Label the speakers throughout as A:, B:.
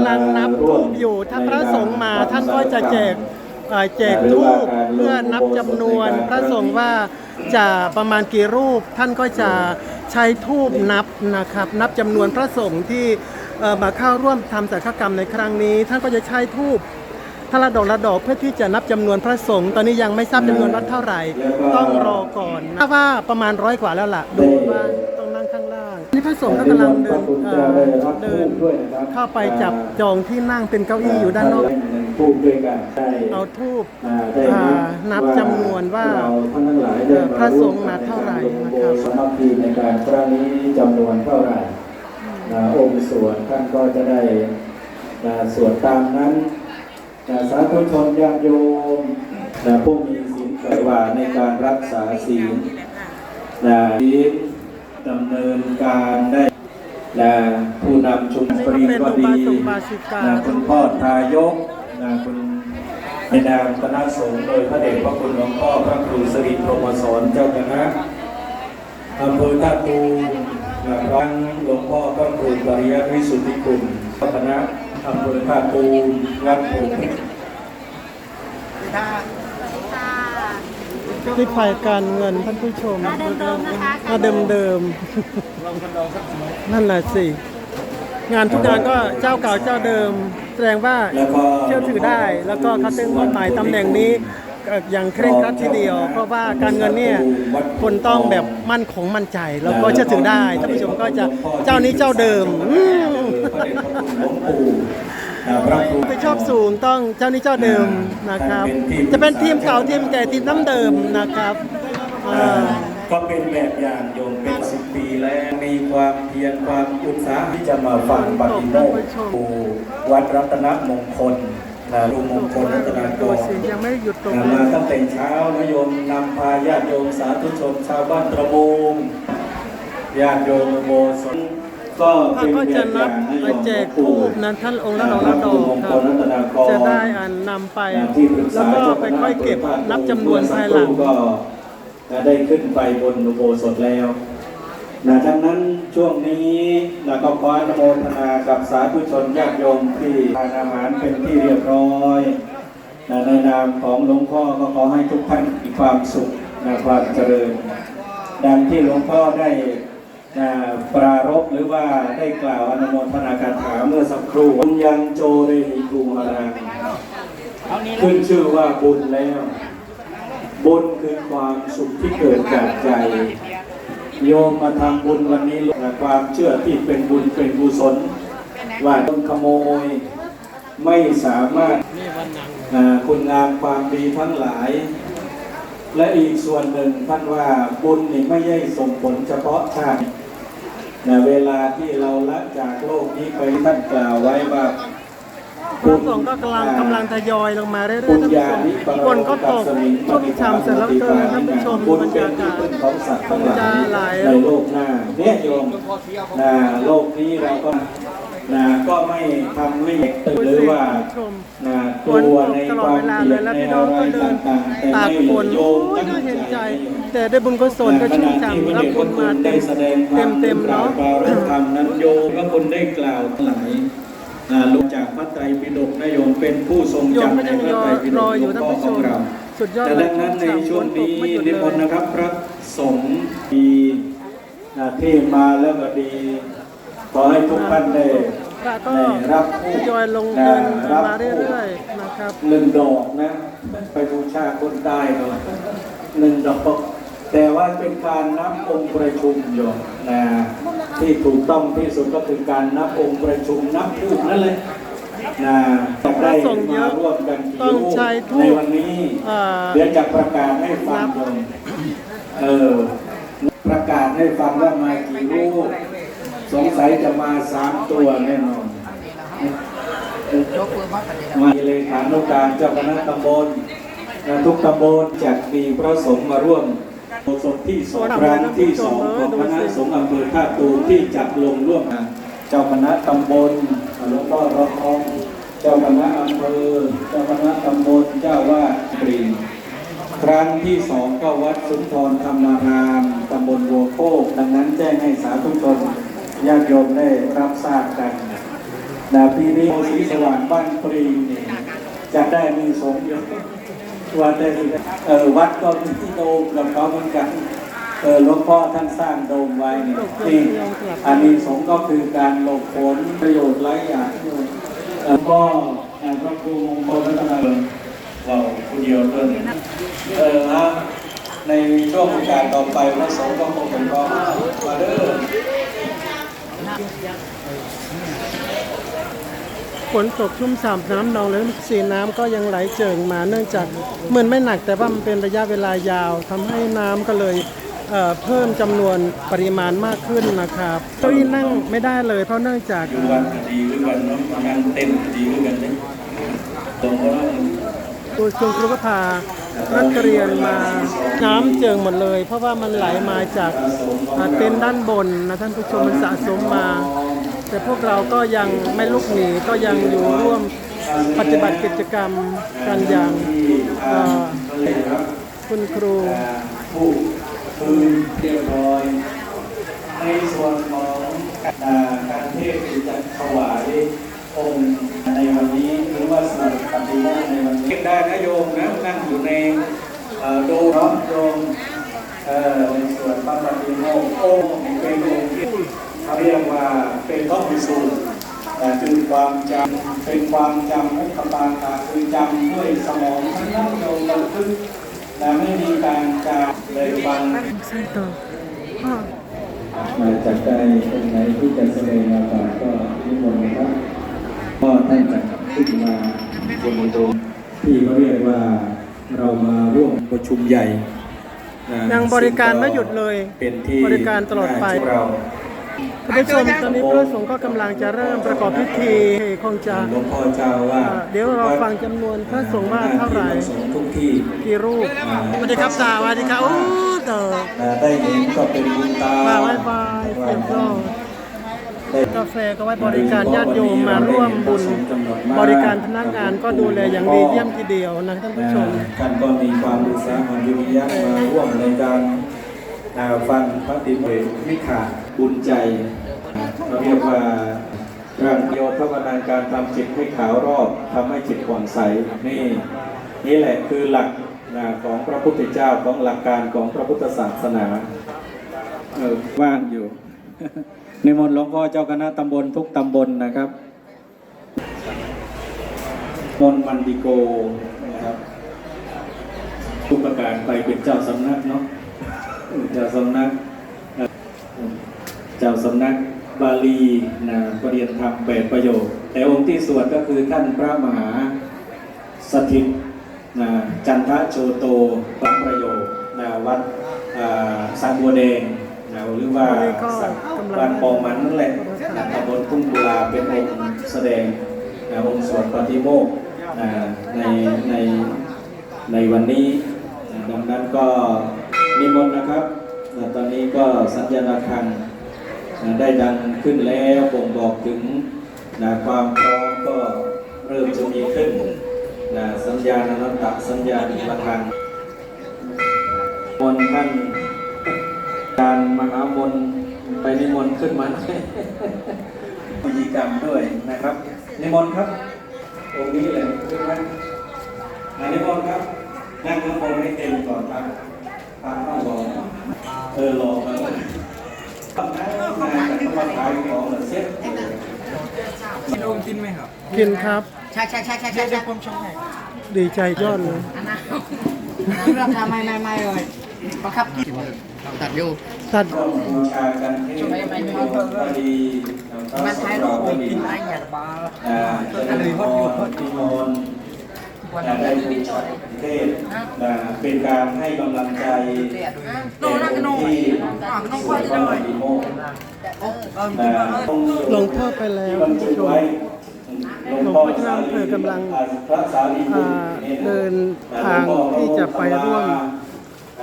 A: ำลังนับทูบอยู่ ถ้าพระสงฆ์มาท่านก็จะแจกแจกทูบเพื่อนับจำนวน พระสงฆ์ว่าจะประมาณกี่รูป ท่านก็จะใช้ทูบนับนะครับ นับจำนวนพระสงฆ์ที่มาเข้าร่วมทำสังฆกรรมในครั้งนี้ ท่านก็จะใช้ทูบทละดอกละดอกเพื่อที่จะนับจำนวนพระสงฆ์ตอนนี้ยังไม่ทราบจำนวนวัดเท่าไหร่ ต้องรอก่อนนะว่าประมาณร้อยกว่าแล้วล่ะดูว่าง นั่งข้างล่างนี่พระสงฆ์ก็กำลังเดินเอ่อเดินเข้าไปจับจองที่นั่งเป็นเก้าอี้อยู่ด้านนอก
B: ทูบด้วยกันได้
A: เอาทูบ
B: อ่าได้
A: อ่านับจำนวนว่า
B: เราท่านทั้งหลายได้มา
A: พระสงฆ์มาเท่าไหร่นะครับ
B: สมัคคีในการครั้งนี้จำนวนเท่าไหร่อ่าองค์สวดท่านก็จะได้อ่าสวดตามนั้นอ่าสาธุชนญาติโยมอ่าผู้มีศีลปฏิบัติในการรักษาศีลนะศีล ดำเนินการได้นะผู้นำชุมชน
A: นี่ก็เป็น
B: ก็ดี
A: อุบาสกอุบาสิกา
B: นะคุณพ่อทายกนะคุณในนามคณะสงฆ์โดยพระเดชพระคุณหลวงพ่อพระครูสิริพรมสอนเจ้าคณะอำเภอท่าตูมนะครั้งหลวงพ่อพระครูปริยัติวิสุทธิคุณเจ้าคณะอำเภอท่าตูมวัดโพ ธิ์
A: ที่ฝ่ายการเงินท่านผู้ชม
C: มาเดิมๆนะคะ
A: มาเดิมเดิมๆนั่นแหละสิ งานทุกงานก็เจ้าเก่าเจ้าเดิม แสดงว่า
B: แล้วก็
A: เชื่อถือได้ แล้วก็คัดเลือกมอบหมายตำแหน่งนี้เอ่ออย่างเคร่งครัดทีเดียว เพราะว่าการเงินเนี่ยคนต้องแบบมั่นคงมั่นใจ แล้วก็เชื่อถือได้ท่านผู้ชมก็จะเจ้านี้เจ้าเดิมอืม
B: พระเดชพระคุณหลวงปู่นะพระครู
A: ไปชอบสูงต้องเจ้านี้เจ้าเดิมนะครับ จะเป็นทีมเก่าทีมแก่ทีมน้ำเดิมนะครับอ่า
B: ก็เป็นแบบอย่างโยมเป็นสิบปีแล้วมีความเพียรความอุตสาหะที่จะมาฟังปฏิโมกข์ปู่วัดรัตนมงคลนะลุงมงคลรัตนาก
A: ตัว
B: ร
A: สิยังไม่หยุดตรง
B: นะ
A: นี้
B: มาตั้งแต่เช้านะโยมนำพาญาติโยมสาธุชนชาวบ้านตระบูงญาติโยมโบสถ ก็เป็น
A: ก็
B: แบ
A: จะ
B: บอ
A: นั
B: ย่า
A: บ
B: งนะโยม
A: แจกทูบนั้นท่านองค์ละดอกละดอกครับจะได้อ่านนำไป แล้วก็ไปค่อยเก็บนับจำนวนภายหลัง
B: ก็ได้ขึ้นไปบนอุโบสถแล้วนะดังนั้นช่วงนี้นะก็ขออนุโมทนากับสาธุชนญาติโยมที่ทานอาหารเป็นที่เรียบร้อยนะในนามของหลวงพ่อก็ขอให้ทุกท่านมีความสุขนะความเจริญ ดังที่หลวงพ่อได้ ปรารภหรือว่าได้กล่าวอนุโมทนาการถามเมื่อสักครู่บุญยังโจเรหิกุมารังขึ้นชื่อว่าบุญแล้ว บุญคือความสุขที่เกิดจากใจ โยมมาทำบุญวันนี้ความเชื่อที่เป็นบุญเป็นกุศลว่าต้นขโมยไม่สามารถคุณงามความดีทั้งหลาย และอีกส่วนหนึ่งท่านว่าบุญนี่ไม่ใช่ส่งผลเฉพาะชาติ นะเวลาที่เราละจากโลกนี้ไปท่านกล่าวไว้ว่า
A: พระสงฆ์ก็กำลังกำลังทยอยลงมาเรื่อยๆท่านผู้ชมคนก็ตกชุ่มฉ่ำเสร็จแล้วก็ท่านผู้ชมบรรยากาศ
B: ของสัตว์ทั้งหลา
A: จะ
B: ย
A: หลาย
B: ในโลกหน้าเนี่ยโยมนะโลกนี้เราก็ นะก็ไม่ทำไม่ตื่นหรือว่านะกลัวในความเกลียดในอะไรต่างๆแต่ไม่
A: ฝน
B: โย
A: โอ้
B: มตั้งใจ
A: แต่ได้บุญกุศลก็ชุ่มฉ่ำรับบุญมาเต็มเต็มเต็มเนาะ
B: กาวธรรมนั้นโยมก็คนได้กล่าวหลายอ่าลงจากพระไตรปิฎกนะโยมเป็นผู้ทรงจำในพระไตรปิฎก
A: ออยู่ท่านผู้ช
B: ของเรา
A: สุดยอด
B: แต่ดังนั้นใน
A: ช่
B: วง
A: นี้
B: นิ
A: ม
B: นต์นะครับพระสงฆ์ดีที่มาแล้วก็ดี ขอให้ทุกท่านได้
A: พระก็
B: ได้รับผู้
A: ทยอยลงเดินมาเรื่อยๆนะครับ
B: หนึ่งดอกนะ ไปบูชาคนใต้เนาะหนึ่งดอก แต่ว่าเป็นการนับองค์ประชุมโยมนะที่ถูกต้องที่สุดก็คือการนับองค์ประชุมนับทูปนั่นเลยนะได้
A: พระสงฆ์เย
B: มา
A: อะ
B: ร่วมกันกี่
A: ต้อง
B: รูป
A: ใช้ธูป
B: ในวันนี้
A: อ่า
B: เดี๋ยวจะประกาศให้ฟัง
A: นับ
B: โยมเออประกาศให้ฟังว่ามากี่รูป สงสัยจะมาสามตัวแน่นอนมาเลขานุการเจ้าคณะตำบลและทุกตำบลจากมีพระสงฆ์มาร่วมโอสถที่สองครั้งที่สองของคณะสงฆ์อำเภอท่าตูมที่จัดลงร่วมกันเจ้าคณะตำบลหลวงพ่อรองเจ้าคณะอำเภอเจ้าคณะตำบลเจ้าวาดกรีครั้งที่สองก็วัดสุนทรธรรมารามตำบลบัวโคกดังนั้นแจ้งให้สาธุชน ญาติโยมได้รับทราบกันนะปีนี้สีสว่างบ้านปรีเนี่ยจะได้มีสงฆ์เยอะวัดได้เออวัดก็มีที่โดมกับเขาเหมือนกันเออหลวงพ่อท่านสร้างโดมไว้เนี่ยนี่อันนี้สงฆ์ก็คือการหลบฝนประโยชน์หลายอย่างด้วยเออก็พระครูมงคลรัตนาเราคนเดียวเท่านั้นเออฮะในช่วงโอกาสต่อไปพระสงฆ์ก็คงเป็นก็มาเด้อ
A: ฝนตกชุ่มฉ่ำน้ำนองแล้วสีน้ำก็ยังไหลเจิ่งมา เนื่องจากเหมือนไม่หนักแต่ว่ามันเป็นระยะเวลายาวทำให้น้ำก็เลยเอ่อเพิ่มจำนวนปริมาณมากขึ้นนะครับเก้าอี้นั่งไม่ได้เลย เพราะเนื่องจาก
B: ดูวันดีขึ้นกันเนาะงานเต้นดีขึ้นกันเนี่ยตรงว่า
A: ตัวชมครูก็พา นักเรียนมาน้ำเจิงหมดเลย เพราะว่ามันไหลมาจากเต็นท์ด้านบนนะท่านผู้ชมมันสะสมมา แต่พวกเราก็ยังไม่ลุกหนีก็ยังอยู่ร่วมปฏิบัติกิจกรรมกันอย่างคุณครู
B: ผู้คือเรียบร้อยในส่วนของการเทศน์จะถวายองค์ ดมเนาะโยมเออในส่วนพระปฏิโมกข์องค์เป็นองค์ที่เขาเรียกว่าเป็นท้องพิสูจน์แต่คือความจำเป็นความจำมุขปาตาคือจำด้วยสมองทั้งนั้นโยมบันทึกแต่ไม่มีการจำเลยฟัง
A: ใช่ต่ออ้อ
B: มาจากใดตรงไหนที่จะแสดงอาการก็นิมนต์นะครับก็ท่านจะขึ้นมาบนตรงที่เขาเรียกว่า เรามาร่วมประชุมใหญ่นะ
A: ยังบริการไม่หยุดเลย
B: เป็นที่
A: บริการตลอดไป
B: ของเรา
A: ท่านผู้ชมตอนนี้พระสงฆ์ก็กำลังจะเริ่มประกอบพิธีคงจะ
B: หลวงพ่อเจ้าว่า
A: อ่าเดี๋ยวเราฟังจำนวนพระสงฆ์ว่าเท่าไหร่
B: สงฆ์ทุกที่
A: กี่รูปสวัสดีครับตาสวัสดีครับโอ้เต๋อ
B: นะได้เห็นก็เป็นบุญตา
A: มาไว้บายเต็มก็
B: ได้
A: กาแฟก็ไว้บริการญาติโยมมาร่วมบุญบริการพนักงานก็ดูแลอย่างดีเยี่ยมทีเดียวนะท่านผู้ชม
B: ท่านก็มีความอุตสาหะวิริยะมาร่วมในการอ่าฟังพระติเวทวิขาบุญใจเราเรียกว่าร่างโยพระวนาการทำจิตให้ขาวรอบทำให้จิตผ่องใสนี่นี่แหละคือหลักนะของพระพุทธเจ้าของหลักการของพระพุทธศาสนาเออว่างอยู่ในมนต์หลวงพ่อเจ้าคณะตำบลทุกตำบลนะครับ มนมันดิโกนะครับผู้ประกาศไปเป็นเจ้าสำนักเนาะเจ้าสำนัก เจ้าสำนักบาลีนะประเรียนธรรมแปดประโยค แต่องค์ที่สวดก็คือท่านพระมหาสถิตนะจันทโชโตพระประโยคนะวัดสังบัวแดง นะหรือว่าสังบ้านปองมันนั่นแหละนะตำบลทุ่งกุลาเป็นองค์แสดงนะองค์สวดปฏิโมกข์นะในในในวันนี้นะดังนั้นก็นิมนต์นะครับนะตอนนี้ก็สัญญาณคังนะได้ดังขึ้นแล้วบ่งบอกถึงนะความพร้อมก็เริ่มจะมีขึ้นนะสัญญาณอนัตตสัญญาณระคังมนต์ท่าน การมหามนต์ไปนิมนต์ขึ้นมาพิธีกรรมด้วยนะครับ นิมนต์ครับ ตรงนี้เลยขึ้นไหมอ่านิมนต์ครับ นั่งข้างบนให้เต็มก่อนครับตามข้างรอเออรอมาเลยตั้งแต่มาจากพระขายของเหรอเซ็ต
C: กินโอมกินไหมครับ
A: กินครับ
D: ใช่ใช่ใช่ใช่ใช่ใช่ผมชมให้
A: ดีใจยอดเลย
D: อันนั้นเรื่องทำไม่ไม่ไม่เลย บังคับตัดอยู่
A: ตัด
B: ร่วมบูชากันที่ก็ดีพระ
D: มา
B: ส
D: ถ่าย
B: งฆ์
D: รู
B: เรา
D: ป
B: ก็
D: ไป
B: ดี
D: กินอะไรอย่างบ้า
B: อ่าจะได้พรที่นอนนะได้บูชาเทศนะเป็นการให้กำลังใจ
D: โน่นักโน่อะน้องควายจะเลย
B: โอ้
D: เออกินมา
A: หลวงพ่อไปแล้ว
B: บรร
A: ท่าน
B: จุ
A: ผู้ชม
B: ไว้
A: หลวงพ่อเจ้าอำเภอกำลัง
B: พระสารีบุตร
A: อ่าเดินทางที่จะไปร่วม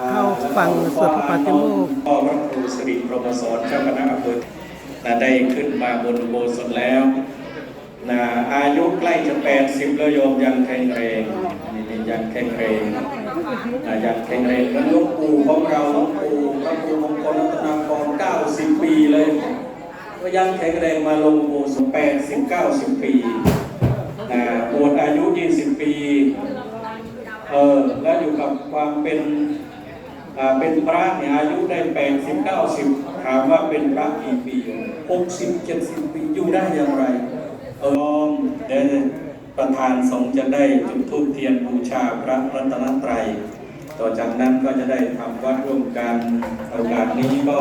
A: เข้าฟังสวดพระปาติโมกข์
B: พ่อพระครูสิริพรหมสอนเจ้าคณะอำเภอนะได้ขึ้นมาบนโบสถแล้วนะอายุใกล้จะแปดสิบแล้วโยมยังแข็งแรงนี่นี่ยังแข็งแรงนะยังแข็งแรงเหมือนหลวงปู่ของเราหลวงปู่พระครูมงคลรัตนากรเก้าสิบปีเลย ก็ยังแข็งแรงมาลงโบสถ์แปดสิบเก้าสิบปีนะบวชอายุยี่สิบปีเออแล้วอยู่กับความเป็น เป็นพระเนี่ยอายุได้แปดสิบเก้าสิบถามว่าเป็นพระกี่ปีหกสิบเจ็ดสิบปีอยู่ได้อย่างไรเออเดี๋ยวประธานสงฆ์จะได้จุดธูปเทียนบูชาพระรัตนตรัย ต่อจากนั้นก็จะได้ทำวัดร่วมกันโอกาสนี้ก็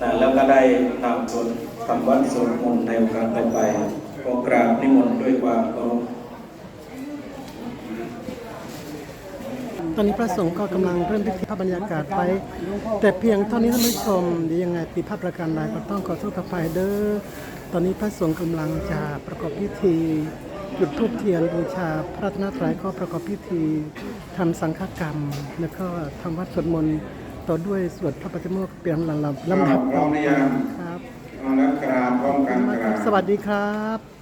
B: นะแล้วก็ได้นำสวดทำวัดสวดมนต์ในโอกาสต่อไปก็กราบนิมนต์ด้วยความเคารพ
A: ตอนนี้พระสงฆ์ก็กำลังเริ่มพิธีภาพบรรยากาศไป แต่เพียงเท่านี้ท่านผู้ชมเดียวยังไงปีภาพประการใดก็ต้องขอโทษกับไปเด้อตอนนี้พระสงฆ์กำลังจะประกอบพิธีจุดธูปเทียนบูชาพระรัตนตรัยก็ประกอบพิธีทำสังฆกรรม แล้วก็ทำวัดสวดมนต์ต่อด้วยสวดพระปฏิโมกข์เปลี่ยนลำดับลำดับ
E: พร้อมหรือยัง
A: ครับ
E: เอาแล้วกราบพร้อมกันกราบ
A: สวัสดีครับ